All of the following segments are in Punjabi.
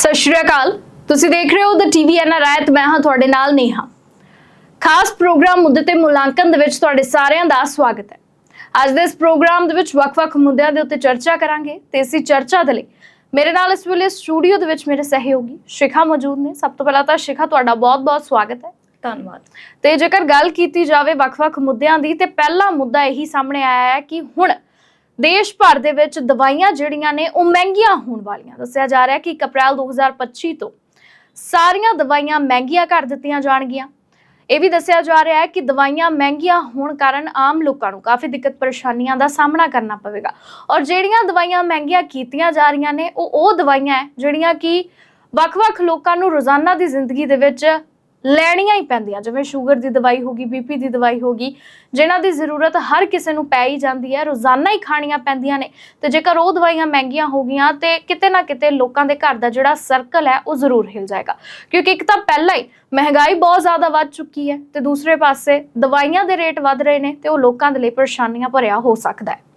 ਸਤਿ ਸ਼੍ਰੀ ਅਕਾਲ। ਤੁਸੀਂ ਦੇਖ ਰਹੇ ਹੋ ਦ ਟੀਵੀ ਐਨ ਰਾਇਤ ਮੈਂ ਹਾਂ ਤੁਹਾਡੇ ਨਾਲ ਨੇਹਾ। ਖਾਸ ਪ੍ਰੋਗਰਾਮ ਮੁੱਦੇ ਤੇ ਮੁਲਾਂਕਣ ਦੇ ਵਿੱਚ ਤੁਹਾਡੇ ਸਾਰਿਆਂ ਦਾ ਸਵਾਗਤ ਹੈ। ਅੱਜ ਦੇ ਇਸ ਪ੍ਰੋਗਰਾਮ ਦੇ ਵਿੱਚ ਵੱਖ-ਵੱਖ ਮੁੱਦਿਆਂ ਦੇ ਉੱਤੇ ਚਰਚਾ ਕਰਾਂਗੇ ਤੇ ਇਸੇ ਚਰਚਾ ਦੇ ਲਈ ਮੇਰੇ ਨਾਲ ਇਸ ਵੇਲੇ ਸਟੂਡੀਓ ਦੇ ਵਿੱਚ ਮੇਰੇ ਸਹਿਯੋਗੀ ਸ਼ਿਖਾ ਮੌਜੂਦ ਨੇ। ਸਭ ਤੋਂ ਪਹਿਲਾਂ ਤਾਂ ਸ਼ਿਖਾ ਤੁਹਾਡਾ ਬਹੁਤ-ਬਹੁਤ ਸਵਾਗਤ ਹੈ। ਧੰਨਵਾਦ। ਤੇ ਜੇਕਰ ਗੱਲ ਕੀਤੀ ਜਾਵੇ ਵੱਖ-ਵੱਖ ਮੁੱਦਿਆਂ ਦੀ ਤੇ ਪਹਿਲਾ ਮੁੱਦਾ ਇਹੀ ਸਾਹਮਣੇ ਆਇਆ ਹੈ ਕਿ ਹੁਣ ਦੇਸ਼ ਭਰ ਦੇ ਵਿੱਚ ਦਵਾਈਆਂ ਜਿਹੜੀਆਂ ਨੇ ਉਹ ਮਹਿੰਗੀਆਂ ਹੋਣ ਵਾਲੀਆਂ। ਦੱਸਿਆ ਜਾ ਰਿਹਾ ਹੈ ਕਿ ਇੱਕ ਅਪ੍ਰੈਲ 2025 ਤੋਂ ਸਾਰੀਆਂ ਦਵਾਈਆਂ ਮਹਿੰਗੀਆਂ ਕਰ ਦਿੱਤੀਆਂ ਜਾਣਗੀਆਂ। ਇਹ ਵੀ ਦੱਸਿਆ ਜਾ ਰਿਹਾ ਹੈ ਕਿ ਦਵਾਈਆਂ ਮਹਿੰਗੀਆਂ ਹੋਣ ਕਾਰਨ ਆਮ ਲੋਕਾਂ ਨੂੰ ਕਾਫੀ ਦਿੱਕਤ ਪਰੇਸ਼ਾਨੀਆਂ ਦਾ ਸਾਹਮਣਾ ਕਰਨਾ ਪਵੇਗਾ। ਔਰ ਜਿਹੜੀਆਂ ਦਵਾਈਆਂ ਮਹਿੰਗੀਆਂ ਕੀਤੀਆਂ ਜਾ ਰਹੀਆਂ ਨੇ, ਉਹ ਉਹ ਦਵਾਈਆਂ ਹੈ ਜਿਹੜੀਆਂ ਕਿ ਵੱਖ-ਵੱਖ ਲੋਕਾਂ ਨੂੰ ਰੋਜ਼ਾਨਾ ਦੀ ਜ਼ਿੰਦਗੀ ਦੇ ਵਿੱਚ ਲੈਣੀਆਂ ਹੀ ਪੈਂਦੀਆਂ, ਜਿਵੇਂ ਸ਼ੂਗਰ ਦੀ ਦਵਾਈ ਹੋਗੀ ਬੀਪੀ ਦੀ ਦਵਾਈ ਹੋਗੀ ਜਿਨ੍ਹਾਂ ਦੀ ਜ਼ਰੂਰਤ ਹਰ ਕਿਸੇ ਨੂੰ ਪੈ ਹੀ ਜਾਂਦੀ ਹੈ, ਰੋਜ਼ਾਨਾ ਹੀ ਖਾਣੀਆਂ ਪੈਂਦੀਆਂ ਨੇ, ਤੇ ਜੇਕਰ ਉਹ ਦਵਾਈਆਂ ਮਹਿੰਗੀਆਂ ਹੋ ਗਈਆਂ, ਤੇ ਕਿਤੇ ਨਾ ਕਿਤੇ ਲੋਕਾਂ ਦੇ ਘਰ ਦਾ ਜਿਹੜਾ ਸਰਕਲ ਹੈ, ਉਹ ਜ਼ਰੂਰ ਹਿਲ ਜਾਏਗਾ। ਕਿਉਂਕਿ ਇੱਕ ਤਾਂ ਪਹਿਲਾਂ ਹੀ ਮਹਿੰਗਾਈ ਬਹੁਤ ਜ਼ਿਆਦਾ ਵੱਧ ਚੁੱਕੀ ਹੈ, ਤੇ ਦੂਸਰੇ ਪਾਸੇ ਦਵਾਈਆਂ ਦੇ ਰੇਟ ਵੱਧ ਰਹੇ ਨੇ, ਤੇ ਉਹ ਲੋਕਾਂ ਦੇ ਲਈ ਪਰੇਸ਼ਾਨੀਆਂ ਭਰਿਆ ਹੋ ਸਕਦਾ ਹੈ।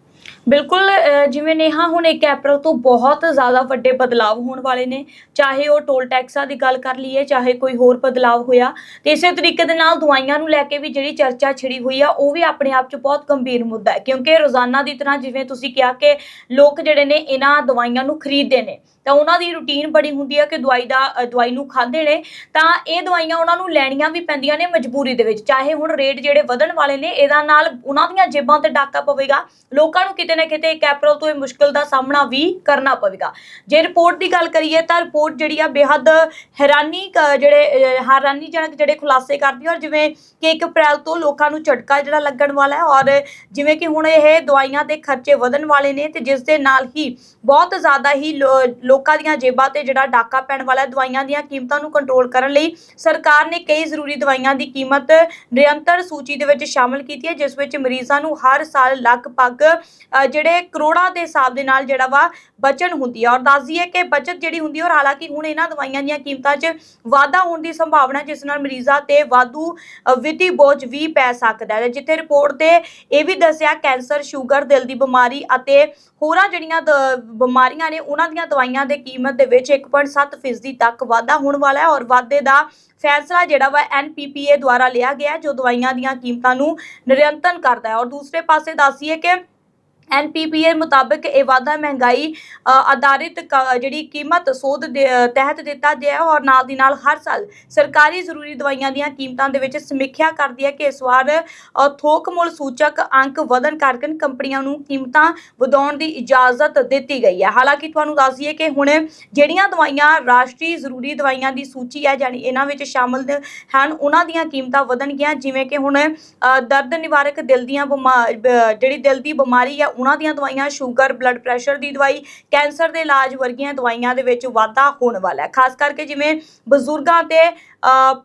ਬਿਲਕੁਲ ਜਿਵੇਂ ਨੇਹਾ ਹੁਣ 1 ਅਪ੍ਰੈਲ ਤੋਂ ਬਹੁਤ ਜ਼ਿਆਦਾ ਵੱਡੇ ਬਦਲਾਵ ਹੋਣ ਵਾਲੇ ਨੇ। ਚਾਹੇ ਉਹ ਟੋਲ ਟੈਕਸਾਂ ਦੀ ਗੱਲ ਕਰ ਲਈਏ, ਚਾਹੇ ਕੋਈ ਹੋਰ ਬਦਲਾਵ ਹੋਇਆ। ਤੇ ਇਸੇ ਤਰੀਕੇ ਦੇ ਨਾਲ ਦਵਾਈਆਂ ਨੂੰ ਲੈ ਕੇ ਵੀ ਜਿਹੜੀ ਚਰਚਾ ਛਿੜੀ ਹੋਈ ਆ, ਉਹ ਵੀ ਆਪਣੇ ਆਪ 'ਚ ਬਹੁਤ ਗੰਭੀਰ ਮੁੱਦਾ ਹੈ। ਕਿਉਂਕਿ ਰੋਜ਼ਾਨਾ ਦੀ ਤਰ੍ਹਾਂ ਜਿਵੇਂ ਤੁਸੀਂ ਕਿਹਾ ਕਿ ਲੋਕ ਜਿਹੜੇ ਨੇ, ਇਹਨਾਂ ਦਵਾਈਆਂ ਨੂੰ ਖਰੀਦਦੇ ਨੇ। ਤਾਂ ਉਹਨਾਂ ਦੀ ਰੁਟੀਨ ਬੜੀ ਹੁੰਦੀ ਹੈ ਕਿ ਦਵਾਈ ਦਾ ਦਵਾਈ ਨੂੰ ਖਾਂਦੇ ਨੇ, ਤਾਂ ਇਹ ਦਵਾਈਆਂ ਉਹਨਾਂ ਨੂੰ ਲੈਣੀਆਂ ਵੀ ਪੈਂਦੀਆਂ ਨੇ ਮਜਬੂਰੀ ਦੇ ਵਿੱਚ, ਚਾਹੇ ਹੁਣ ਰੇਟ ਜਿਹੜੇ ਵਧਣ ਵਾਲੇ ਨੇ, ਇਹਦਾ ਨਾਲ ਉਹਨਾਂ ਦੀਆਂ ਜੇਬਾਂ ਤੇ ਡਾਕਾ ਪਵੇਗਾ, ਲੋਕਾਂ ਨੂੰ ਕਿਤੇ ਨਾ ਕਿਤੇ 1 ਅਪ੍ਰੈਲ ਤੋਂ ਇਹ ਮੁਸ਼ਕਲ ਦਾ ਸਾਹਮਣਾ ਵੀ ਕਰਨਾ ਪਵੇਗਾ। ਜੇ ਰਿਪੋਰਟ ਦੀ ਗੱਲ ਕਰੀਏ ਤਾਂ ਰਿਪੋਰਟ ਜਿਹੜੀ ਆ ਬੇਹੱਦ ਹੈਰਾਨੀ ਕ- ਜਿਹੜੇ ਹੈਰਾਨੀਜਨਕ ਜਿਹੜੇ ਖੁਲਾਸੇ ਕਰਦੀ ਹੈ ਔਰ ਜਿਵੇਂ ਕਿ 1 ਅਪ੍ਰੈਲ ਤੋਂ ਲੋਕਾਂ ਨੂੰ ਝਟਕਾ ਜਿਹੜਾ ਲੱਗਣ ਵਾਲਾ ਹੈ ਔਰ ਜਿਵੇਂ ਕਿ ਹੁਣ ਇਹ ਦਵਾਈਆਂ ਦੇ ਖਰਚੇ ਵਧਣ ਵਾਲੇ ਨੇ ਤੇ ਜਿਸ ਦੇ ਨਾਲ ਹੀ ਬਹੁਤ ਜ਼ਿਆਦਾ ਹੀ ਲੋ- ਲੋਕਾਂ ਦੀਆਂ ਜੇਬਾਂ ਤੇ ਜਿਹੜਾ ਡਾਕਾ ਪੈਣ ਵਾਲਾ ਦਵਾਈਆਂ ਦੀਆਂ ਕੀਮਤਾਂ ਨੂੰ ਕੰਟਰੋਲ ਕਰਨ ਲਈ ਸਰਕਾਰ ਨੇ ਕਈ ਜ਼ਰੂਰੀ ਦਵਾਈਆਂ ਦੀ ਕੀਮਤ ਨਿਰੰਤਰ ਸੂਚੀ ਦੇ ਵਿੱਚ ਸ਼ਾਮਲ ਕੀਤੀ ਹੈ ਜਿਸ ਵਿੱਚ ਮਰੀਜ਼ਾਂ ਨੂੰ ਹਰ ਸਾਲ ਲਗਭਗ ਜਿਹੜੇ ਕਰੋੜਾਂ ਦੇ ਹਿਸਾਬ ਦੇ ਨਾਲ ਜਿਹੜਾ ਵਾ ਬਚਨ ਹੁੰਦੀ ਹੈ। ਔਰ ਦੱਸ ਦਈਏ ਕਿ ਬਚਤ ਜਿਹੜੀ ਹੁੰਦੀ ਹੈ ਔਰ ਹਾਲਾਂਕਿ ਹੁਣ ਇਹਨਾਂ ਦਵਾਈਆਂ ਦੀਆਂ ਕੀਮਤਾਂ 'ਚ ਵਾਧਾ ਹੋਣ ਦੀ ਸੰਭਾਵਨਾ ਜਿਸ ਨਾਲ ਮਰੀਜ਼ਾਂ ਤੇ ਵਾਧੂ ਅ, ਵਿੱਤੀ ਬੋਝ ਵੀ ਪੈ ਸਕਦਾ ਹੈ। ਜਿੱਥੇ ਰਿਪੋਰਟ ਤੇ ਇਹ ਵੀ ਦੱਸਿਆ ਕੈਂਸਰ ਸ਼ੂਗਰ ਦਿਲ ਦੀ ਬਿਮਾਰੀ ਅਤੇ ਹੋਰਾਂ ਜਿਹੜੀਆਂ ਦ- ਬਿਮਾਰੀਆਂ ਨੇ ਉਹਨਾਂ ਦੀਆਂ ਦਵਾਈਆਂ ਦੇ ਕੀਮਤ ਦੇ ਵਿੱਚ 1.7% ਫੀਸਦੀ ਤੱਕ ਵਾਧਾ ਹੋਣ ਵਾਲਾ ਹੈ ਔਰ ਵਾਧੇ ਦਾ ਫੈਸਲਾ ਜਿਹੜਾ ਵਾ ਐਨਪੀਪੀਏ ਦੁਆਰਾ ਲਿਆ ਗਿਆ ਜੋ ਦਵਾਈਆਂ ਦੀਆਂ ਕੀਮਤਾਂ ਨੂੰ ਨਿਰੰਤਰ ਕਰਦਾ ਹੈ। ਔਰ ਦੂਸਰੇ ਪਾਸੇ ਦੱਸੀਏ ਕਿ ਐਨਪੀਪੀਏ ਮੁਤਾਬਕ ਇਹ ਵਾਧਾ ਮਹਿੰਗਾਈ ਆਧਾਰਿਤ ਕ- ਜਿਹੜੀ ਕੀਮਤ ਸੋਧ ਦੇ ਤਹਿਤ ਦਿੱਤਾ ਗਿਆ ਔਰ ਨਾਲ ਦੀ ਨਾਲ ਹਰ ਸਾਲ ਸਰਕਾਰੀ ਜ਼ਰੂਰੀ ਦਵਾਈਆਂ ਦੀਆਂ ਕੀਮਤਾਂ ਦੇ ਵਿੱਚ ਸਮੀਖਿਆ ਕਰਦੀ ਹੈ ਕਿ ਇਸ ਵਾਰ ਥੋਕ ਮੁੱਲ ਸੂਚਕ ਅੰਕ ਵਧਣ ਕਰਕੇ ਕੰਪਨੀਆਂ ਨੂੰ ਕੀਮਤਾਂ ਵਧਾਉਣ ਦੀ ਇਜਾਜ਼ਤ ਦਿੱਤੀ ਗਈ ਹੈ। ਹਾਲਾਂਕਿ ਤੁਹਾਨੂੰ ਦੱਸ ਦਈਏ ਕਿ ਹੁਣ ਜਿਹੜੀਆਂ ਦਵਾਈਆਂ ਰਾਸ਼ਟਰੀ ਜ਼ਰੂਰੀ ਦਵਾਈਆਂ ਦੀ ਸੂਚੀ ਹੈ, ਯਾਨੀ ਇਹਨਾਂ ਵਿੱਚ ਸ਼ਾਮਲ ਹਨ, ਉਹਨਾਂ ਦੀਆਂ ਕੀਮਤਾਂ ਵਧਣਗੀਆਂ, ਜਿਵੇਂ ਕਿ ਹੁਣ ਦਰਦ ਨਿਵਾਰਕ ਦਿਲ ਦੀਆਂ ਬਿਮਾ- ਜਿਹੜੀ ਦਿਲ ਦੀ ਬਿਮਾਰੀ ਹੈ ਉਹਨਾਂ ਦੀਆਂ ਦਵਾਈਆਂ, ਸ਼ੂਗਰ ਬਲੱਡ ਪ੍ਰੈਸ਼ਰ ਦੀ ਦਵਾਈ, ਕੈਂਸਰ ਦੇ ਇਲਾਜ ਵਰਗੀਆਂ ਦਵਾਈਆਂ ਦੇ ਵਿੱਚ ਵਾਧਾ ਹੋਣ ਵਾਲਾ ਹੈ। ਖਾਸ ਕਰਕੇ ਜਿਵੇਂ ਬਜ਼ੁਰਗਾਂ ਤੇ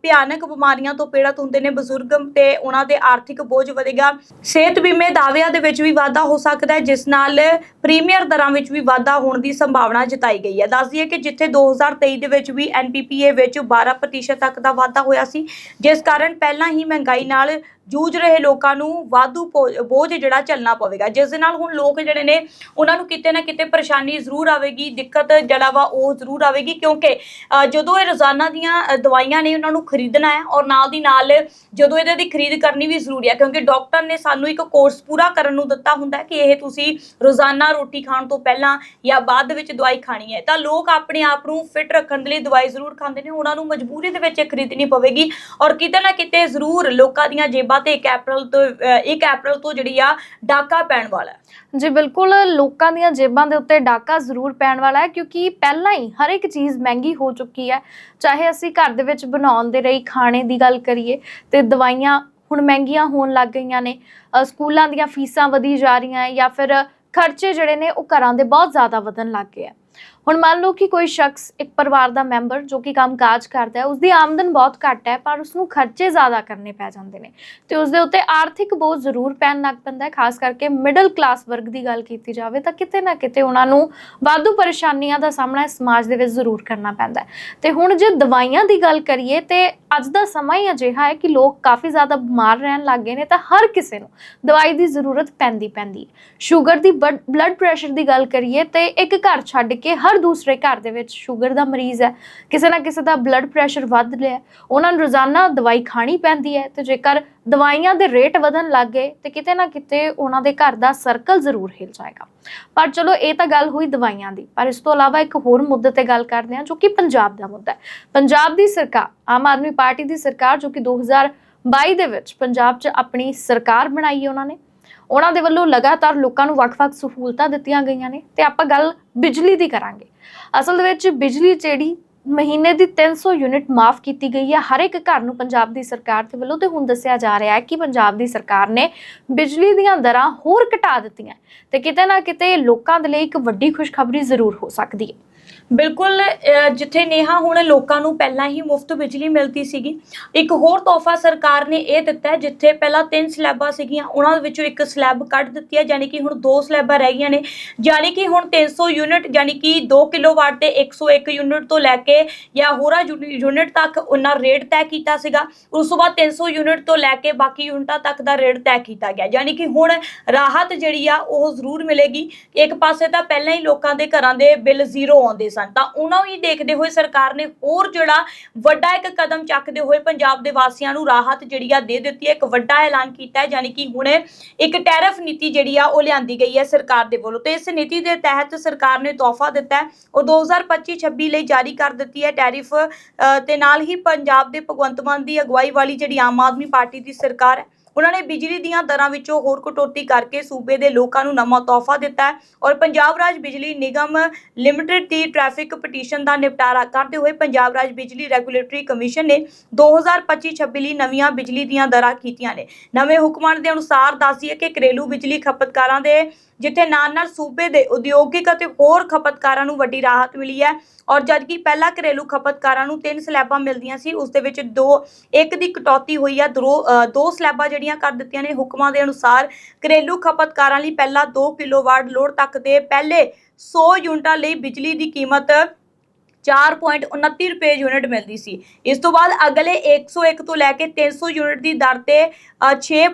ਭਿਆਨਕ ਬਿਮਾਰੀਆਂ ਤੋਂ ਪੀੜਤ ਹੁੰਦੇ ਨੇ ਬਜ਼ੁਰਗ ਤੇ ਉਹਨਾਂ ਦੇ ਆਰਥਿਕ ਬੋਝ ਵਧੇਗਾ। ਸਿਹਤ ਬੀਮੇ ਦਾਅਵਿਆਂ ਦੇ ਵਿੱਚ ਵੀ ਵਾਧਾ ਹੋ ਸਕਦਾ ਹੈ, ਜਿਸ ਨਾਲ ਪ੍ਰੀਮੀਅਰ ਦਰਾਂ ਵਿੱਚ ਵੀ ਵਾਧਾ ਹੋਣ ਦੀ ਸੰਭਾਵਨਾ ਜਤਾਈ ਗਈ ਹੈ। ਦੱਸ ਦਈਏ ਕਿ ਜਿੱਥੇ 2023 ਦੇ ਵਿੱਚ ਵੀ ਐਨਪੀਪੀਏ ਵਿੱਚ 12% ਤੱਕ ਦਾ ਵਾਧਾ ਹੋਇਆ ਸੀ, ਜਿਸ ਕਾਰਨ ਪਹਿਲਾਂ ਹੀ ਮਹਿੰਗਾਈ ਨਾਲ ਜੂਝ ਰਹੇ ਲੋਕਾਂ ਨੂੰ ਵਾਧੂ ਪੋ- ਬੋਝ ਜਿਹੜਾ ਝੱਲਣਾ ਪਵੇਗਾ। ਜਿਸ ਦੇ ਨਾਲ ਹੁਣ ਲੋਕ ਜਿਹੜੇ ਨੇ, ਉਹਨਾਂ ਨੂੰ ਕਿਤੇ ਨਾ ਕਿਤੇ ਪਰੇਸ਼ਾਨੀ ਜ਼ਰੂਰ ਆਵੇਗੀ, ਦਿੱਕਤ ਜਿਹੜਾ ਵਾ ਉਹ ਜ਼ਰੂਰ ਆਵੇਗੀ, ਕਿਉਂਕਿ ਜਦੋਂ ਇਹ ਰੋਜ਼ਾਨਾ ਦੀਆਂ ਦਵਾਈਆਂ ਨੇ ਉਹਨਾਂ ਨੂੰ ਖਰੀਦਣਾ ਹੈ ਔਰ ਨਾਲ ਦੀ ਨਾਲ ਜਦੋਂ ਇਹਦੇ ਦੀ ਖਰੀਦ ਕਰਨੀ ਵੀ ਜ਼ਰੂਰੀ ਹੈ, ਕਿਉਂਕਿ ਡਾਕਟਰ ਨੇ ਸਾਨੂੰ ਇੱਕ ਕੋਰਸ ਪੂਰਾ ਕਰਨ ਨੂੰ ਦਿੱਤਾ ਹੁੰਦਾ ਕਿ ਇਹ ਤੁਸੀਂ ਰੋਜ਼ਾਨਾ ਰੋਟੀ ਖਾਣ ਤੋਂ ਪਹਿਲਾਂ ਜਾਂ ਬਾਅਦ ਵਿੱਚ ਦਵਾਈ ਖਾਣੀ ਹੈ। ਤਾਂ ਲੋਕ ਆਪਣੇ ਆਪ ਨੂੰ ਫਿਟ ਰੱਖਣ ਦੇ ਲਈ ਦਵਾਈ ਜ਼ਰੂਰ ਖਾਂਦੇ ਨੇ, ਉਹਨਾਂ ਨੂੰ ਮਜਬੂਰੀ ਦੇ ਵਿੱਚ ਇਹ ਖਰੀਦਣੀ ਪਵੇਗੀ ਔਰ ਕਿਤੇ ਨਾ ਕਿਤੇ ਜ਼ਰੂਰ ਲੋਕਾਂ ਦੀਆਂ ਜੇਬਾਂ ਤੇ 1 ਅਪ੍ਰੈਲ ਤੋਂ 1 ਅਪ੍ਰੈਲ ਤੋਂ ਜਿਹੜੀ ਆ ਡਾਕਾ ਪੈਣ ਵਾਲਾ ਹੈ। ਜੀ ਬਿਲਕੁਲ, ਲੋਕਾਂ ਦੀਆਂ ਜੇਬਾਂ ਦੇ ਉੱਤੇ ਡਾਕਾ ਜ਼ਰੂਰ ਪੈਣ ਵਾਲਾ ਹੈ, ਕਿਉਂਕਿ ਪਹਿਲਾਂ ਹੀ ਹਰ ਇੱਕ ਚੀਜ਼ ਮਹਿੰਗੀ ਹੋ ਚੁੱਕੀ ਹੈ। ਚਾਹੇ ਅਸੀਂ ਘਰ ਦੇ ਵਿੱਚ ਬਣਾਉਣ ਦੇ ਰਹੀ ਖਾਣੇ ਦੀ ਗੱਲ ਕਰੀਏ, ਤੇ ਦਵਾਈਆਂ ਹੁਣ ਮਹਿੰਗੀਆਂ ਹੋਣ ਲੱਗ ਗਈਆਂ ਨੇ ਸਕੂਲਾਂ ਦੀਆਂ ਫੀਸਾਂ ਵਧੀ ਜਾ ਰਹੀਆਂ ਜਾਂ ਫਿਰ ਖਰਚੇ ਜਿਹੜੇ ਨੇ ਉਹ ਘਰਾਂ ਦੇ ਬਹੁਤ ਜ਼ਿਆਦਾ ਵਧਣ ਲੱਗ ਗਏ ਆ ਹੁਣ ਮੰਨ ਲਓ ਕਿ ਕੋਈ ਸ਼ਖਸ ਇੱਕ ਪਰਿਵਾਰ ਦਾ ਮੈਂਬਰ ਜੋ ਕਿ ਕੰਮਕਾਜ ਕਰਦਾ ਹੈ, ਉਸਦੀ ਆਮਦਨ ਬਹੁਤ ਘੱਟ ਹੈ, ਪਰ ਉਸ ਨੂੰ ਖਰਚੇ ਜ਼ਿਆਦਾ ਕਰਨੇ ਪੈ ਜਾਂਦੇ ਨੇ। ਤੇ ਉਸ ਦੇ ਉੱਤੇ ਆਰਥਿਕ ਬੋਝ ਜ਼ਰੂਰ ਪੈਣ ਲੱਗ ਪੈਂਦਾ ਹੈ, ਖਾਸ ਕਰਕੇ ਮਿਡਲ ਕਲਾਸ ਵਰਗ ਦੀ ਗੱਲ ਕੀਤੀ ਜਾਵੇ ਤਾਂ ਕਿਤੇ ਨਾ ਕਿਤੇ ਉਹਨਾਂ ਨੂੰ ਵਾਧੂ ਪਰੇਸ਼ਾਨੀਆਂ ਦਾ ਸਾਹਮਣਾ ਸਮਾਜ ਦੇ ਵਿੱਚ ਜ਼ਰੂਰ ਕਰਨਾ ਪੈਂਦਾ ਹੈ। ਤੇ ਹੁਣ ਜੇ ਦਵਾਈਆਂ ਦੀ ਗੱਲ ਕਰੀਏ ਤੇ ਅੱਜ ਦਾ ਸਮਾਂ ਹੀ ਅਜਿਹਾ ਹੈ ਕਿ ਲੋਕ ਕਾਫੀ ਜ਼ਿਆਦਾ ਬਿਮਾਰ ਰਹਿਣ ਲੱਗ ਗਏ ਨੇ ਤਾਂ ਹਰ ਕਿਸੇ ਨੂੰ ਦਵਾਈ ਦੀ ਜ਼ਰੂਰਤ ਪੈਂਦੀ ਪੈਂਦੀ ਹੈ। ਸ਼ੂਗਰ ਦੀ ਬਲੱਡ ਪ੍ਰੈਸ਼ਰ ਦੀ ਗੱਲ ਕਰੀਏ ਤੇ ਇੱਕ ਘਰ ਛੱਡ ਕੇ ਹਰ ਹਰ ਦੂਸਰੇ ਘਰ ਦੇ ਵਿੱਚ ਸ਼ੂਗਰ ਦਾ ਮਰੀਜ਼ ਹੈ, ਕਿਸੇ ਨਾ ਕਿਸੇ ਦਾ ਬਲੱਡ ਪ੍ਰੈਸ਼ਰ ਵੱਧ ਲਿਆ ਉਹਨਾਂ ਨੂੰ ਰੋਜ਼ਾਨਾ ਦਵਾਈ ਖਾਣੀ ਪੈਂਦੀ ਹੈ ਤੇ ਜੇਕਰ ਦਵਾਈਆਂ ਦੇ ਰੇਟ ਵਧਣ ਲੱਗ ਗਏ ਤੇ ਕਿਤੇ ਨਾ ਕਿਤੇ ਉਹਨਾਂ ਦੇ ਘਰ ਦਾ ਸਰਕਲ ਜ਼ਰੂਰ ਹਿਲ ਜਾਏਗਾ। ਪਰ ਚਲੋ ਇਹ ਤਾਂ ਗੱਲ ਹੋਈ ਦਵਾਈਆਂ ਦੀ, ਪਰ ਇਸ ਤੋਂ ਇਲਾਵਾ ਇੱਕ ਹੋਰ ਮੁੱਦੇ ਤੇ ਗੱਲ ਕਰਦੇ ਹਾਂ ਜੋ ਕਿ ਪੰਜਾਬ ਦਾ ਮੁੱਦਾ ਹੈ। ਪੰਜਾਬ ਦੀ ਸਰਕਾਰ, ਆਮ ਆਦਮੀ ਪਾਰਟੀ ਦੀ ਸਰਕਾਰ ਜੋ ਕਿ 2022 ਦੇ ਵਿੱਚ ਪੰਜਾਬ 'ਚ ਆਪਣੀ ਸਰਕਾਰ ਬਣਾਈ ਉਹਨਾਂ ਨੇ ਉਹਨਾਂ ਦੇ ਵੱਲੋਂ ਲਗਾਤਾਰ ਲੋਕਾਂ ਨੂੰ ਵੱਖ-ਵੱਖ ਸਹੂਲਤਾਂ ਦਿੱਤੀਆਂ ਗਈਆਂ ਨੇ ਤੇ ਆਪਾਂ ਗੱਲ ਬਿਜਲੀ ਦੀ ਕਰਾਂਗੇ। ਅਸਲ ਦੇ ਵਿੱਚ ਬਿਜਲੀ ਜਿਹੜੀ ਮਹੀਨੇ ਦੀ 300 ਯੂਨਿਟ ਮਾਫ ਕੀਤੀ ਗਈ ਹੈ। ਹਰ ਇੱਕ ਘਰ ਨੂੰ ਪੰਜਾਬ ਦੀ ਸਰਕਾਰ ਦੇ ਵੱਲੋਂ ਤੇ ਹੁਣ ਦੱਸਿਆ ਜਾ ਰਿਹਾ ਹੈ ਕਿ ਪੰਜਾਬ ਦੀ ਸਰਕਾਰ ਨੇ ਬਿਜਲੀ ਦੀਆਂ ਦਰਾਂ ਹੋਰ ਘਟਾ ਦਿੱਤੀਆਂ ਤੇ ਕਿਤੇ ਨਾ ਕਿਤੇ ਲੋਕਾਂ ਦੇ ਲਈ ਇੱਕ ਵੱਡੀ ਖੁਸ਼ਖਬਰੀ ਜ਼ਰੂਰ ਹੋ ਸਕਦੀ ਹੈ। ਬਿਲਕੁਲ ਜਿੱਥੇ ਨੇਹਾ ਹੁਣ ਲੋਕਾਂ ਨੂੰ ਪਹਿਲਾਂ ਹੀ ਮੁਫਤ ਬਿਜਲੀ ਮਿਲਦੀ ਸੀਗੀ, ਇੱਕ ਹੋਰ ਤੋਹਫਾ ਸਰਕਾਰ ਨੇ ਇਹ ਦਿੱਤਾ ਹੈ, ਜਿੱਥੇ ਪਹਿਲਾਂ ਤਿੰਨ ਸਲੈਬਾਂ ਸੀਗੀਆਂ, ਉਹਨਾਂ ਵਿੱਚੋਂ ਇੱਕ ਸਲੈਬ ਕੱਢ ਦਿੱਤੀ ਹੈ ਯਾਨੀ ਕਿ ਹੁਣ ਦੋ ਸਲੈਬਾਂ ਰਹਿ ਗਈਆਂ ਨੇ ਯਾਨੀ ਕਿ ਹੁਣ 300 ਯੂਨਿਟ ਯਾਨੀ ਕਿ 2 ਕਿਲੋਵਾਟ ਤੇ 101 ਯੂਨਿਟ ਤੋਂ ਲੈ ਕੇ ਜਾਂ ਹੋਰਾਂ ਯੂਨਿ- ਯੂਨਿਟ ਤੱਕ ਉਹਨਾਂ ਰੇਟ ਤੈਅ ਕੀਤਾ ਸੀਗਾ, ਉਸ ਤੋਂ ਬਾਅਦ 300 ਯੂਨਿਟ ਤੋਂ ਲੈ ਕੇ ਬਾਕੀ ਯੂਨਿਟਾਂ ਤੱਕ ਦਾ ਰੇਟ ਤੈਅ ਕੀਤਾ ਗਿਆ ਯਾਨੀ ਕਿ ਹੁਣ ਰਾਹਤ ਜਿਹੜੀ ਆ ਉਹ ਜ਼ਰੂਰ ਮਿਲੇਗੀ, ਇੱਕ ਪਾਸੇ ਤਾਂ ਪਹਿਲਾਂ ਹੀ ਲੋਕਾਂ ਦੇ ਘਰਾਂ ਦੇ ਬਿੱਲ ਜ਼ੀਰੋ ਆਉਂਦੇ ਸਨ। ਤਾਂ ਉਹਨਾਂ ਨੂੰ ਹੀ ਦੇਖਦੇ ਹੋਏ ਸਰਕਾਰ ਨੇ ਹੋਰ ਜਿਹੜਾ ਵੱਡਾ ਇੱਕ ਕਦਮ ਚੱਕਦੇ ਹੋਏ ਪੰਜਾਬ ਦੇ ਵਾਸੀਆਂ ਨੂੰ ਰਾਹਤ ਜਿਹੜੀ ਆ ਦੇ ਦਿੱਤੀ ਹੈ ਇੱਕ ਵੱਡਾ ਐਲਾਨ ਕੀਤਾ ਹੈ ਯਾਨੀ ਕਿ ਹੁਣ ਇੱਕ ਟੈਰਿਫ ਨੀਤੀ ਜਿਹੜੀ ਆ ਉਹ ਲਿਆਂਦੀ ਗਈ ਹੈ ਸਰਕਾਰ ਦੇ ਵੱਲੋਂ। ਤੇ ਇਸ ਨੀਤੀ ਦੇ ਤਹਿਤ ਸਰਕਾਰ ਨੇ ਤੋਹਫਾ ਦਿੱਤਾ ਹੈ। ਉਹ 2025-26 ਲਈ ਜਾਰੀ ਕਰ ਦਿੱਤੀ ਹੈ ਟੈਰਿਫ ਅ, ਤੇ ਨਾਲ ਹੀ ਪੰਜਾਬ ਦੇ ਭਗਵੰਤ ਮਾਨ ਦੀ ਅਗਵਾਈ ਵਾਲੀ ਜਿਹੜੀ ਆਮ ਆਦਮੀ ਪਾਰਟੀ ਦੀ ਸਰਕਾਰ ਹੈ ਉਹਨਾਂ ਨੇ ਬਿਜਲੀ ਦੀਆਂ ਦਰਾਂ ਵਿੱਚੋਂ ਹੋਰ ਕਟੌਤੀ ਕਰਕੇ ਸੂਬੇ ਦੇ ਲੋਕਾਂ ਨੂੰ ਨਵਾਂ ਤੋਹਫਾ ਦਿੱਤਾ ਔਰ ਪੰਜਾਬ ਰਾਜ ਬਿਜਲੀ ਨਿਗਮ ਲਿਮਟਿਡ ਦੀ ਟ੍ਰੈਫਿਕ ਪਟੀਸ਼ਨ ਦਾ ਨਿਪਟਾਰਾ ਕਰਦੇ ਹੋਏ ਪੰਜਾਬ ਰਾਜ ਬਿਜਲੀ ਰੈਗੂਲੇਟਰੀ ਕਮਿਸ਼ਨ ਨੇ 2025-26 ਲਈ ਨਵੀਆਂ ਬਿਜਲੀ ਦੀਆਂ ਦਰਾਂ ਕੀਤੀਆਂ ਨੇ। ਨਵੇਂ ਹੁਕਮਾਂ ਦੇ ਅਨੁਸਾਰ ਦੱਸੀਏ ਕਿ ਘਰੇਲੂ ਬਿਜਲੀ ਖਪਤਕਾਰਾਂ ਦੇ ਜਿੱਥੇ ਨਾਲ ਨਾਲ ਸੂਬੇ ਦੇ ਉਦਯੋਗਿਕ ਅਤੇ ਹੋਰ ਖਪਤਕਾਰਾਂ ਨੂੰ ਵੱਡੀ ਰਾਹਤ ਮਿਲੀ ਹੈ ਔਰ ਜਦਕਿ ਪਹਿਲਾਂ ਘਰੇਲੂ ਖਪਤਕਾਰਾਂ ਨੂੰ ਤਿੰਨ ਸਲੈਬਾਂ ਮਿਲਦੀਆਂ ਸੀ ਉਸ ਦੇ ਵਿੱਚ ਦੋ ਇੱਕ ਦੀ ਕਟੌਤੀ ਹੋਈ ਹੈ ਦੋ ਦੋ ਸਲੈਬਾਂ ਜਿਹੜੀਆਂ ਕਰ ਦਿੱਤੀਆਂ ਨੇ ਹੁਕਮਾਂ ਦੇ ਅਨੁਸਾਰ ਘਰੇਲੂ ਖਪਤਕਾਰਾਂ ਲਈ ਪਹਿਲਾਂ 2 ਕਿਲੋਵਾਟ ਲੋੜ ਤੱਕ ਦੇ ਪਹਿਲੇ 100 ਯੂਨਿਟਾਂ ਲਈ ਬਿਜਲੀ ਦੀ ਕੀਮਤ 4.29 ਰੁਪਏ ਯੂਨਿਟ ਮਿਲਦੀ ਸੀ ਇਸ ਤੋਂ ਬਾਅਦ ਅਗਲੇ 101 ਤੋਂ ਲੈ ਕੇ 300 ਯੂਨਿਟ ਦੀ ਦਰ ਤੇ ਅ, 6.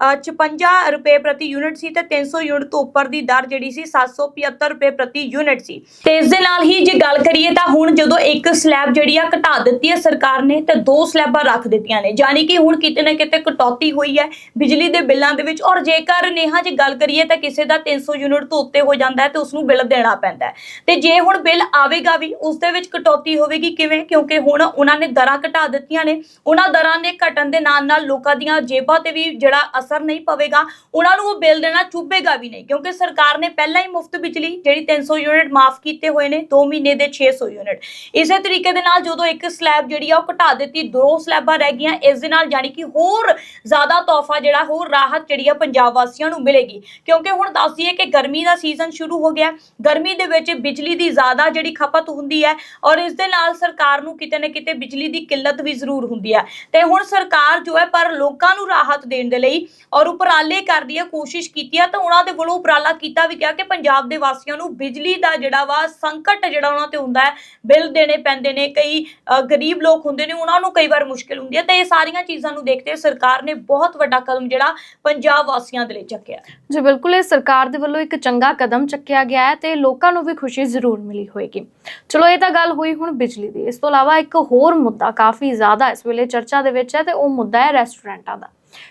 ਅ, 56 ਰੁਪਏ ਪ੍ਰਤੀ ਯੂਨਿਟ ਸੀ ਤੇ 300 ਯੂਨਿਟ ਤੋਂ ਉੱਪਰ ਦੀ ਦਰ ਜਿਹੜੀ ਸੀ 775 ਰੁਪਏ ਪ੍ਰਤੀ ਯੂਨਿਟ ਸੀ। ਤੇ ਇਸ ਦੇ ਨਾਲ ਹੀ ਜੇ ਗੱਲ ਕਰੀਏ ਤਾਂ ਹੁਣ ਜਦੋਂ ਇੱਕ ਸਲੈਬ ਜਿਹੜੀ ਆ ਘਟਾ ਦਿੱਤੀ ਹੈ ਸਰਕਾਰ ਨੇ ਤੇ ਦੋ ਸਲੈਬਾਂ ਰੱਖ ਦਿੱਤੀਆਂ ਨੇ ਯਾਨੀ ਕਿ ਹੁਣ ਕਿਤੇ ਨਾ ਕਿਤੇ ਕਟੌਤੀ ਹੋਈ ਹੈ ਬਿਜਲੀ ਦੇ ਬਿੱਲਾਂ ਦੇ ਵਿੱਚ ਔਰ ਜੇਕਰ ਨੇਹਾ ਜੇ ਗੱਲ ਕਰੀਏ ਤਾਂ ਕਿਸੇ ਦਾ 300 ਯੂਨਿਟ ਤੋਂ ਉੱਤੇ ਹੋ ਜਾਂਦਾ ਹੈ ਤੇ ਉਸ ਨੂੰ ਬਿੱਲ ਦੇਣਾ ਪੈਂਦਾ ਹੈ। ਤੇ ਜੇ ਹੁਣ ਬਿੱਲ ਆਵੇਗਾ ਵੀ ਉਸ ਦੇ ਵਿੱਚ ਕਟੌਤੀ ਹੋਵੇਗੀ ਕਿਵੇਂ? ਕਿਉਂਕਿ ਹੁਣ ਉਹਨਾਂ ਨੇ ਦਰਾਂ ਘਟਾ ਦਿੱਤੀਆਂ ਨੇ ਉਹਨਾਂ ਦਰਾਂ ਦੇ ਘਟਣ ਦੇ ਨਾਲ ਨਾਲ ਲੋਕਾਂ ਦੀਆਂ ਜੇਬਾਂ ਤੇ ਵੀ ਜਿਹੜਾ ਅਸਰ ਨਹੀਂ ਪਵੇਗਾ, ਉਹਨਾਂ ਨੂੰ ਉਹ ਬਿੱਲ ਦੇਣਾ ਚੁੱਭੇਗਾ ਵੀ ਨਹੀਂ, ਕਿਉਂਕਿ ਸਰਕਾਰ ਨੇ ਪਹਿਲਾਂ ਹੀ ਮੁਫਤ ਬਿਜਲੀ ਜਿਹੜੀ 300 ਯੂਨਿਟ ਮਾਫ ਕੀਤੇ ਹੋਏ ਨੇ 2 ਮਹੀਨੇ ਦੇ 600 ਯੂਨਿਟ। ਇਸੇ ਤਰੀਕੇ ਦੇ ਨਾਲ ਜਦੋਂ ਇੱਕ ਸਲੈਬ ਜਿਹੜੀ ਆ ਉਹ ਘਟਾ ਦਿੱਤੀ, ਦੋ ਸਲੈਬਾਂ ਰਹਿ ਗਈਆਂ, ਇਸ ਦੇ ਨਾਲ ਜਾਨੀ ਕਿ ਹੋਰ ਜ਼ਿਆਦਾ ਤੋਹਫਾ ਜਿਹੜਾ, ਹੋਰ ਰਾਹਤ ਜਿਹੜੀ ਆ ਪੰਜਾਬ ਵਾਸੀਆਂ ਨੂੰ ਮਿਲੇਗੀ। ਕਿਉਂਕਿ ਹੁਣ ਦੱਸੀਏ ਕਿ ਗਰਮੀ ਦਾ ਸੀਜ਼ਨ ਸ਼ੁਰੂ ਹੋ ਗਿਆ, ਗਰਮੀ ਦੇ ਵਿੱਚ ਬਿਜਲੀ ਦੀ ਜ਼ਿਆਦਾ ਜਿਹੜੀ ਖਪਤ ਹੁੰਦੀ ਹੈ, ਔਰ ਇਸ ਦੇ ਨਾਲ ਸਰਕਾਰ ਨੂੰ ਕਿਤੇ ਨਾ ਕਿਤੇ ਬਿਜਲੀ ਦੀ ਕਿੱਲਤ ਵੀ ਜ਼ਰੂਰ ਹੁੰਦੀ ਹੈ। ਤੇ ਹੁਣ ਸਰਕਾਰ ਜੋ ਹੈ, ਪਰ ਲੋਕਾਂ ਨੂੰ ਰਾਹਤ ਦੇਣ ਦੇ ਲਈ ਔਰ ਉਪਰਾਲੇ ਕਰਦੀ ਹੈ ਕੋਸ਼ਿਸ਼ ਕੀਤੀ ਹੈ ਤਾਂ ਉਹਨਾਂ ਦੇ ਵੱਲੋਂ ਉਪਰਾਲਾ ਕੀਤਾ ਵੀ ਗਿਆ ਕਿ ਪੰਜਾਬ ਦੇ ਵਾਸੀਆਂ ਨੂੰ ਬਿਜਲੀ ਦਾ ਜਿਹੜਾ ਵਾ ਸੰਕਟ ਜਿਹੜਾ ਉਹਨਾਂ ਤੇ ਹੁੰਦਾ ਹੈ, ਬਿੱਲ ਦੇਣੇ ਪੈਂਦੇ ਨੇ, ਕਈ ਗਰੀਬ ਲੋਕ ਹੁੰਦੇ ਨੇ, ਉਹਨਾਂ ਨੂੰ ਕਈ ਵਾਰ ਮੁਸ਼ਕਲ ਹੁੰਦੀ ਹੈ, ਤੇ ਇਹ ਸਾਰੀਆਂ ਚੀਜ਼ਾਂ ਨੂੰ ਦੇਖਦੇ ਹੋਏ ਸਰਕਾਰ ਨੇ ਬਹੁਤ ਵੱਡਾ ਕਦਮ ਜਿਹੜਾ ਪੰਜਾਬ ਵਾਸੀਆਂ ਦੇ ਲਈ ਚੱਕਿਆ ਜੀ, ਬਿਲਕੁਲ, ਇਹ ਸਰਕਾਰ ਦੇ ਵੱਲੋਂ ਇੱਕ ਚੰਗਾ ਕਦਮ ਚੱਕਿਆ ਗਿਆ ਹੈ ਤੇ ਲੋਕਾਂ ਨੂੰ ਵੀ ਖੁਸ਼ੀ ਜ਼ਰੂਰ ਮਿਲੀ ਹੋਏਗੀ। ਚਲੋ, ਇਹ ਤਾਂ ਗੱਲ ਹੋਈ ਹੁਣ ਬਿਜਲੀ ਦੀ। ਇਸ ਤੋਂ ਇਲਾਵਾ ਇੱਕ ਹੋਰ ਮੁੱਦਾ ਕਾਫੀ ਜ਼ਿਆਦਾ ਇਸ ਵੇਲੇ ਚਰਚਾ ਦੇ ਵਿੱਚ ਹੈ ਤੇ ਉਹ ਮੁੱਦਾ ਹੈ ਰੈਸਟੋਰੈਂਟਾਂ ਦਾ।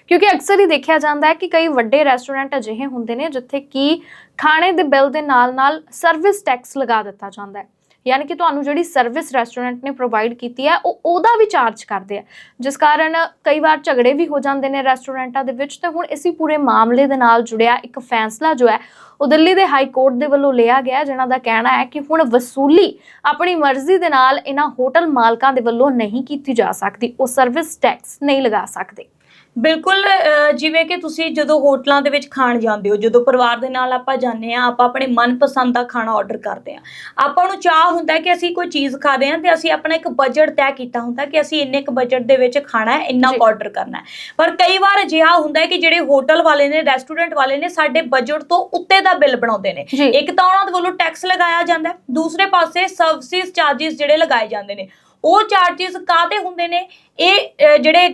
ਕਿਉਂਕਿ ਅਕਸਰ ਹੀ ਦੇਖਿਆ ਜਾਂਦਾ ਹੈ ਕਿ ਕਈ ਵੱਡੇ ਰੈਸਟੋਰੈਂਟ ਅਜਿਹੇ ਹੁੰਦੇ ਨੇ ਜਿੱਥੇ ਕਿ ਖਾਣੇ ਦੇ ਬਿੱਲ ਦੇ ਨਾਲ-ਨਾਲ ਸਰਵਿਸ ਟੈਕਸ ਲਗਾ ਦਿੱਤਾ ਜਾਂਦਾ ਹੈ। ਯਾਨੀ ਕਿ ਤੁਹਾਨੂੰ ਜਿਹੜੀ ਸਰਵਿਸ ਰੈਸਟੋਰੈਂਟ ਨੇ ਪ੍ਰੋਵਾਈਡ ਕੀਤੀ ਹੈ ਉਹ ਉਹਦਾ ਵੀ ਚਾਰਜ ਕਰਦੇ ਆ। ਜਿਸ ਕਾਰਨ ਕਈ ਵਾਰ ਝਗੜੇ ਵੀ ਹੋ ਜਾਂਦੇ ਨੇ ਰੈਸਟੋਰੈਂਟਾਂ ਦੇ ਵਿੱਚ ਤੇ ਹੁਣ ਇਸੇ ਪੂਰੇ ਮਾਮਲੇ ਦੇ ਨਾਲ ਜੁੜਿਆ ਇੱਕ ਫੈਸਲਾ ਜੋ ਹੈ ਉਹ ਦਿੱਲੀ ਦੇ ਹਾਈ ਕੋਰਟ ਦੇ ਵੱਲੋਂ ਲਿਆ ਗਿਆ ਹੈ, ਜਿਨ੍ਹਾਂ ਦਾ ਕਹਿਣਾ ਹੈ ਕਿ ਹੁਣ ਵਸੂਲੀ ਆਪਣੀ ਮਰਜ਼ੀ ਦੇ ਨਾਲ ਇਹਨਾਂ ਹੋਟਲ ਮਾਲਕਾਂ ਦੇ ਵੱਲੋਂ ਨਹੀਂ ਕੀਤੀ ਜਾ ਸਕਦੀ ਉਹ ਸਰਵਿਸ ਟੈਕਸ ਨਹੀਂ ਲਗਾ ਸਕਦੇ। ਬਿਲਕੁਲ ਅਹ, ਜਿਵੇਂ ਕਿ ਤੁਸੀਂ ਜਦੋਂ ਹੋਟਲਾਂ ਦੇ ਵਿੱਚ ਖਾਣ ਜਾਂਦੇ ਹੋ ਜਦੋਂ ਪਰਿਵਾਰ ਦੇ ਨਾਲ ਆਪਾਂ ਜਾਂਦੇ ਆ ਆਪਾਂ ਆਪਣੇ ਮਨਪਸੰਦ ਦਾ ਖਾਣਾ ਆਰਡਰ ਕਰਦੇ ਆ ਆਪਾਂ ਨੂੰ ਚਾਹ ਹੁੰਦਾ ਹੈ ਕਿ ਅਸੀਂ ਕੋਈ ਚੀਜ਼ ਖਾ ਰਹੇ ਹਾਂ ਤੇ ਅਸੀਂ ਆਪਣਾ ਇੱਕ ਬਜਟ ਤੈਅ ਕੀਤਾ ਹੁੰਦਾ ਕਿ ਅਸੀਂ ਇੰਨੇ ਕੁ ਬਜਟ ਦੇ ਵਿੱਚ ਖਾਣਾ ਹੈ ਇੰਨਾ। ਕੁ ਆਰਡਰ ਕਰਨਾ ਹੈ। ਪਰ ਕਈ ਵਾਰ ਅਜਿਹਾ ਹੁੰਦਾ ਹੈ ਕਿ ਜਿਹੜੇ ਹੋਟਲ ਵਾਲੇ ਨੇ ਰੈਸਟੋਰੈਂਟ ਵਾਲੇ ਨੇ ਸਾਡੇ ਬਜਟ ਤੋਂ ਉੱਤੇ ਦਾ ਬਿੱਲ ਬਣਾਉਂਦੇ ਨੇ। ਜੀ। ਇੱਕ ਤਾਂ ਉਹਨਾਂ ਦੇ ਵੱਲੋਂ ਟੈਕਸ ਲਗਾਇਆ ਜਾਂਦਾ ਹੈ ਦੂਸਰੇ ਪਾਸੇ ਸਰਵਿਸ ਚਾਰजेस ਜਿਹੜੇ ਲਗਾਏ ਜਾਂਦੇ ਨੇ। ਉਹ ਚਾਰजेस ਕਾਤੇ ਹੁੰਦੇ ਨੇ? ਇਹ ਜਿਹੜੇ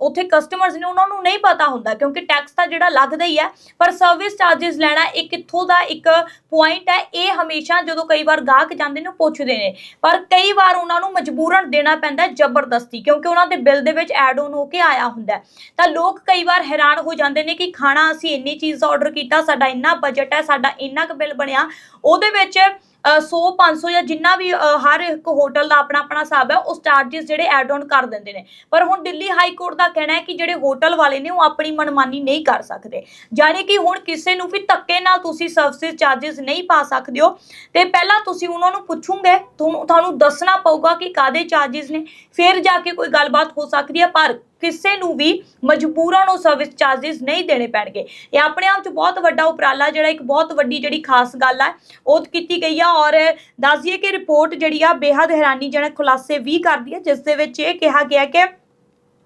ਉੱਥੇ ਕਸਟਮਰਸ ਨੇ ਉਹਨਾਂ ਨੂੰ ਨਹੀਂ ਪਤਾ ਹੁੰਦਾ ਕਿਉਂਕਿ ਟੈਕਸ ਤਾਂ ਜਿਹੜਾ ਲੱਗਦਾ ਹੀ ਹੈ, ਪਰ ਸਰਵਿਸ ਚਾਰजेस ਲੈਣਾ ਇਹ ਕਿੱਥੋਂ ਦਾ ਇੱਕ ਪੁਆਇੰਟ ਹੈ? ਇਹ ਹਮੇਸ਼ਾ ਜਦੋਂ ਕਈ ਵਾਰ ਗਾਹਕ ਜਾਂਦੇ ਨੇ ਪੁੱਛਦੇ ਨੇ। ਪਰ ਕਈ ਵਾਰ ਉਹਨਾਂ ਨੂੰ ਮਜਬੂਰਨ ਦੇਣਾ ਪੈਂਦਾ ਜ਼ਬਰਦਸਤੀ ਕਿਉਂਕਿ ਉਹਨਾਂ ਦੇ ਬਿੱਲ ਦੇ ਵਿੱਚ ਐਡ ਆਨ ਹੋ ਕੇ ਆਇਆ ਹੁੰਦਾ ਤਾਂ ਲੋਕ ਕਈ ਵਾਰ ਹੈਰਾਨ ਹੋ ਜਾਂਦੇ ਨੇ ਕਿ ਖਾਣਾ ਅਸੀਂ ਇੰਨੀ ਚੀਜ਼ ਦਾ ਆਰਡਰ ਕੀਤਾ, ਸਾਡਾ ਇੰਨਾ ਬਜਟ ਹੈ, ਸਾਡਾ ਇੰਨਾ ਕੁ ਬਿੱਲ ਬਣਿਆ। ਉਹਦੇ ਵਿੱਚ 100 500 ਜਾਂ ਜਿੰਨਾ ਵੀ ਹਰ ਇੱਕ ਹੋਟਲ ਦਾ ਆਪਣਾ ਆਪਣਾ ਹਿਸਾਬ ਹੈ, ਉਸ ਚਾਰजेस ਜਿਹੜੇ ਐਡ ਆਨ ਕਰ ਦਿੰਦੇ ਨੇ। ਪਰ ਹੁਣ ਦਿੱਲੀ ਹਾਈ ਕੋਰਟ ਦਾ ਕਹਿਣਾ ਹੈ ਕਿ ਜਿਹੜੇ ਹੋਟਲ ਵਾਲੇ ਨੇ, ਉਹ ਆਪਣੀ ਮਨਮਾਨੀ ਨਹੀਂ ਕਰ ਸਕਦੇ। ਯਾਨੀ ਕਿ ਹੁਣ ਕਿਸੇ ਨੂੰ ਵੀ ਧੱਕੇ ਨਾਲ ਤੁਸੀਂ ਸਰਵਿਸ ਚਾਰजेस ਨਹੀਂ ਪਾ ਸਕਦੇ ਹੋ। ਤੇ ਪਹਿਲਾਂ ਤੁਸੀਂ ਉਹਨਾਂ ਨੂੰ ਪੁੱਛੋਗੇ, ਤੁਹਾਨੂੰ ਦੱਸਣਾ ਪਊਗਾ ਕਿ ਕਾਦੇ ਚਾਰजेस ਨੇ। ਫਿਰ ਜਾ ਕੇ ਕੋਈ ਗੱਲਬਾਤ ਹੋ ਸਕਦੀ ਹੈ, ਪਰ ਕਿਸੇ ਨੂੰ ਵੀ ਮਜਬੂਰਾਂ ਨੂੰ ਸਰਵਿਸ ਚਾਰजेस ਨਹੀਂ ਦੇਣੇ ਪੈਣਗੇ। ਇਹ ਆਪਣੇ ਆਪ 'ਚ ਬਹੁਤ ਵੱਡਾ ਉਪਰਾਲਾ ਜਿਹੜਾ ਇੱਕ ਬਹੁਤ ਵੱਡੀ ਜਿਹੜੀ ਖਾਸ ਗੱਲ ਹੈ ਉਹ ਕੀਤੀ ਗਈ ਆ ਔਰ ਦੱਸਦੀ ਦਈਏ ਕਿ ਰਿਪੋਰਟ ਜਿਹੜੀ ਆ ਬੇहद ਹੈਰਾਨੀਜਨਕ ਖੁਲਾਸੇ ਵੀ ਕਰਦੀ ਹੈ ਜਿਸ ਦੇ ਵਿੱਚ ਇਹ ਕਿਹਾ ਗਿਆ ਕਿ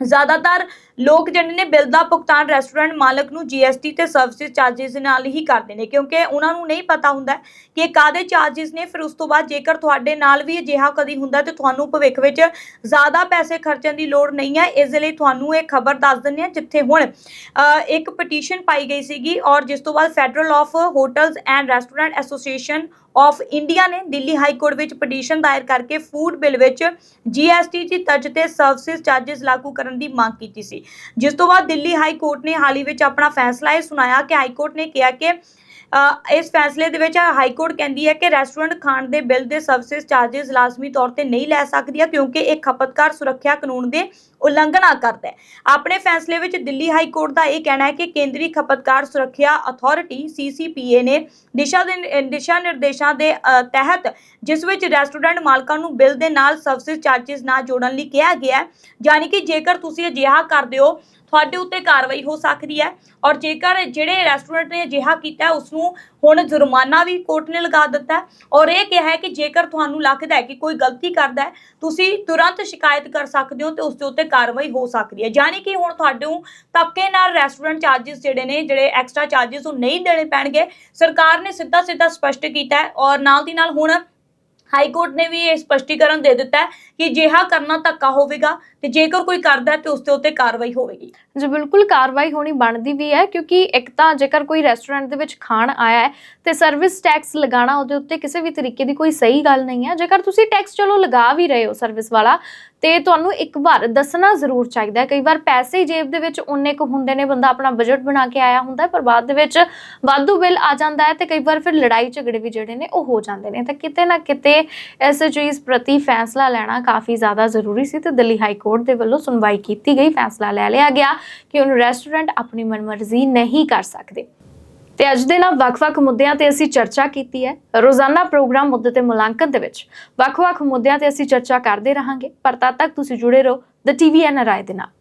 ਜ਼ਿਆਦਾਤਰ ਲੋਕ ਜਿਹੜੇ ਨੇ ਬਿੱਲ ਦਾ ਭੁਗਤਾਨ ਰੈਸਟੋਰੈਂਟ ਮਾਲਕ ਨੂੰ ਜੀਐਸਟੀ ਤੇ ਸਰਵਿਸ ਚਾਰजेस ਨਾਲ ਹੀ ਕਰਦੇ ਨੇ, ਕਿਉਂਕਿ ਉਹਨਾਂ ਨੂੰ ਨਹੀਂ ਪਤਾ ਹੁੰਦਾ ਕਿ ਇਹ ਕਾਦੇ ਚਾਰजेस ਨੇ, ਫਿਰ ਉਸ ਤੋਂ ਬਾਅਦ ਜੇਕਰ ਤੁਹਾਡੇ ਨਾਲ ਵੀ ਅਜਿਹਾ ਕਦੀ ਹੁੰਦਾ ਤੇ ਤੁਹਾਨੂੰ ਭਵਿੱਖ ਵਿੱਚ ਜ਼ਿਆਦਾ ਪੈਸੇ ਖਰਚਣ ਦੀ ਲੋੜ ਨਹੀਂ ਹੈ, ਇਸ ਲਈ ਤੁਹਾਨੂੰ ਇਹ ਖਬਰ ਦੱਸ ਦਿੰਦੇ ਆ ਜਿੱਥੇ ਹੁਣ ਇੱਕ ਪਟੀਸ਼ਨ ਪਾਈ ਗਈ ਸੀਗੀ ਔਰ ਜਿਸ ਤੋਂ ਬਾਅਦ federal of hotels and restaurant association of India ਨੇ ਦਿੱਲੀ ਹਾਈ ਕੋਰਟ ਵਿੱਚ ਪਟੀਸ਼ਨ ਦਾਇਰ ਕਰਕੇ ਫੂਡ ਬਿੱਲ ਵਿੱਚ ਜੀਐਸਟੀ ਦੀ ਤਰਜ ਤੇ ਸਰਵਿਸ ਚਾਰजेस ਲਾਗੂ ਕਰਨ ਦੀ ਮੰਗ ਕੀਤੀ ਸੀ। ਜਿਸ ਤੋਂ ਬਾਅਦ ਦਿੱਲੀ ਹਾਈ ਕੋਰਟ ਨੇ ਹਾਲ ਹੀ ਵਿੱਚ ਆਪਣਾ ਫੈਸਲਾ ਇਹ ਸੁਣਾਇਆ ਕਿ ਹਾਈ ਕੋਰਟ ਨੇ ਕਿਹਾ ਕਿ ਇਸ ਫੈਸਲੇ ਦੇ ਵਿੱਚ ਹਾਈ ਕੋਰਟ ਕਹਿੰਦੀ ਹੈ ਕਿ ਰੈਸਟੋਰੈਂਟ ਖਾਣ ਦੇ ਬਿੱਲ ਦੇ ਸਰਵਿਸ ਚਾਰजेस ਲਾਜ਼ਮੀ ਤੌਰ ਤੇ ਨਹੀਂ ਲੈ ਸਕਦੀ ਹੈ ਕਿਉਂਕਿ ਇਹ ਖਪਤਕਾਰ ਸੁਰੱਖਿਆ ਕਾਨੂੰਨ ਦੇ ਉਲੰਘਣਾ ਕਰਦਾ ਹੈ। ਆਪਣੇ ਫੈਸਲੇ ਵਿੱਚ ਦਿੱਲੀ ਹਾਈ ਕੋਰਟ ਦਾ ਇਹ ਕਹਿਣਾ ਹੈ ਕਿ ਕੇਂਦਰੀ ਖਪਤਕਾਰ ਸੁਰੱਖਿਆ ਅਥਾਰਟੀ ਸੀਸੀਪੀਏ ਨੇ ਦਿਸ਼ਾ ਦੇ, ਦਿਸ਼ਾ ਨਿਰਦੇਸ਼ਾਂ ਦੇ ਤਹਿਤ ਜਿਸ ਵਿੱਚ ਰੈਸਟੋਰੈਂਟ ਮਾਲਕਾਂ ਨੂੰ ਬਿੱਲ ਦੇ ਨਾਲ ਸਰਵਿਸ ਚਾਰजेस ਨਾ ਜੋੜਨ ਲਈ ਕਿਹਾ ਗਿਆ ਹੈ। ਯਾਨੀ ਕਿ ਜੇਕਰ ਤੁਸੀਂ ਅਜਿਹਾ ਕਰਦੇ ਹੋ ਤੁਹਾਡੇ ਉੱਤੇ ਕਾਰਵਾਈ ਹੋ ਸਕਦੀ ਹੈ। ਔਰ ਜੇਕਰ ਜਿਹੜੇ ਰੈਸਟੋਰੈਂਟ ਨੇ ਅਜਿਹਾ ਕੀਤਾ ਉਸ ਨੂੰ ਹੁਣ ਜੁਰਮਾਨਾ ਵੀ ਕੋਰਟ ਨੇ ਲਗਾ ਦਿੱਤਾ ਔਰ ਇਹ ਕਿਹਾ ਹੈ ਕਿ ਜੇਕਰ ਤੁਹਾਨੂੰ ਲੱਗਦਾ ਹੈ ਕਿ ਕੋਈ ਗਲਤੀ ਕਰਦਾ ਹੈ, ਤੁਸੀਂ ਤੁਰੰਤ ਸ਼ਿਕਾਇਤ ਕਰ ਸਕਦੇ ਹੋ ਤੇ ਉਸ ਦੇ ਉੱਤੇ ਕਾਰਵਾਈ ਹੋ ਸਕਦੀ ਹੈ। ਯਾਨੀ ਕਿ ਹੁਣ ਤੁਹਾਡੇ ਤਬਕੇ ਨਾਲ ਰੈਸਟੋਰੈਂਟ ਚਾਰजेस ਜਿਹੜੇ ਨੇ, ਜਿਹੜੇ ਐਕਸਟਰਾ ਚਾਰजेस ਉਹ ਨਹੀਂ ਦੇਣੇ ਪੈਣਗੇ। ਸਰਕਾਰ ਨੇ ਸਿੱਧਾ ਸਿੱਧਾ ਸਪਸ਼ਟ ਕੀਤਾ ਹੈ ਔਰ ਨਾਲ ਦੀ ਨਾਲ ਹੁਣ ਹਾਈ ਕੋਰਟ ਨੇ ਵੀ ਇਹ ਸਪਸ਼ਟੀਕਰਨ ਦੇ ਦਿੱਤਾ ਹੈ ਕਿ ਜਿਹਾ ਕਰਨਾ ਧੱਕਾ ਹੋਵੇਗਾ ਤੇ ਜੇਕਰ ਕੋਈ ਕਰਦਾ ਹੈ ਤੇ ਉਸ ਦੇ ਉੱਤੇ ਕਾਰਵਾਈ ਹੋਵੇਗੀ। ਜੀ, ਬਿਲਕੁਲ ਕਾਰਵਾਈ ਹੋਣੀ ਬਣਦੀ ਵੀ ਹੈ ਕਿਉਂਕਿ ਇੱਕ ਤਾਂ ਜੇਕਰ ਕੋਈ ਰੈਸਟੋਰੈਂਟ ਦੇ ਵਿੱਚ ਖਾਣ ਆਇਆ ਹੈ ਤੇ ਸਰਵਿਸ ਟੈਕਸ ਲਗਾਉਣਾ ਉਹਦੇ ਉੱਤੇ ਕਿਸੇ ਵੀ ਤਰੀਕੇ ਦੀ ਕੋਈ ਸਹੀ ਗੱਲ ਨਹੀਂ ਹੈ। ਜੇਕਰ ਤੁਸੀਂ ਟੈਕਸ ਚਲੋ ਲਗਾ ਵੀ ਰਹੇ ਹੋ ਸਰਵਿਸ ਵਾਲਾ ਤੇ ਤੁਹਾਨੂੰ ਇੱਕ ਵਾਰ ਦੱਸਣਾ ਜ਼ਰੂਰ ਚਾਹੀਦਾ ਹੈ। ਕਈ ਵਾਰ ਪੈਸੇ ਜੇਬ ਦੇ ਵਿੱਚ ਉਨੇ ਕੁ ਹੁੰਦੇ ਨੇ, ਬੰਦਾ ਆਪਣਾ ਬਜਟ ਬਣਾ ਕੇ ਆਇਆ ਹੁੰਦਾ ਪਰ ਬਾਅਦ ਦੇ ਵਿੱਚ ਵਾਧੂ ਬਿੱਲ ਆ ਜਾਂਦਾ ਹੈ ਤੇ ਕਈ ਵਾਰ ਫਿਰ ਲੜਾਈ ਝਗੜੇ ਵੀ ਜਿਹੜੇ ਨੇ ਉਹ ਹੋ ਜਾਂਦੇ ਨੇ। ਤਾਂ ਕਿਤੇ ਨਾ ਕਿਤੇ ਇਸ ਚੀਜ਼ ਪ੍ਰਤੀ ਫੈਸਲਾ ਲੈਣਾ ਕਾਫੀ ਜ਼ਿਆਦਾ ਜ਼ਰੂਰੀ ਸੀ ਤੇ ਦਿੱਲੀ ਹਾਈ ਕੋਰਟ ਦੇ ਵੱਲੋਂ ਸੁਣਵਾਈ ਕੀਤੀ ਗਈ। ਫੈਸਲਾ ਲੈ ਲਿਆ ਗਿਆ ਕਿ ਹੁਣ ਰੈਸਟੋਰੈਂਟ ਆਪਣੀ ਮਨਮਰਜ਼ੀ ਨਹੀਂ ਕਰ ਸਕਦੇ। ਤੇ ਅੱਜ ਦੇ ਨਾਲ ਵੱਖ-ਵੱਖ ਮੁੱਦਿਆਂ ਤੇ ਅਸੀਂ ਚਰਚਾ ਕੀਤੀ ਹੈ। ਰੋਜ਼ਾਨਾ ਪ੍ਰੋਗਰਾਮ ਮੁੱਦੇ ਤੇ ਮੁਲਾਂਕਣ ਦੇ ਵਿੱਚ ਵੱਖ-ਵੱਖ ਮੁੱਦਿਆਂ ਤੇ ਅਸੀਂ ਚਰਚਾ ਕਰਦੇ ਰਹਾਂਗੇ। ਪਰ ਤਦ ਤੱਕ ਤੁਸੀਂ ਜੁੜੇ ਰਹੋ। ਦ ਟੀਵੀ ਐਨ ਰਾਏ ਦੇ ਨਾਲ।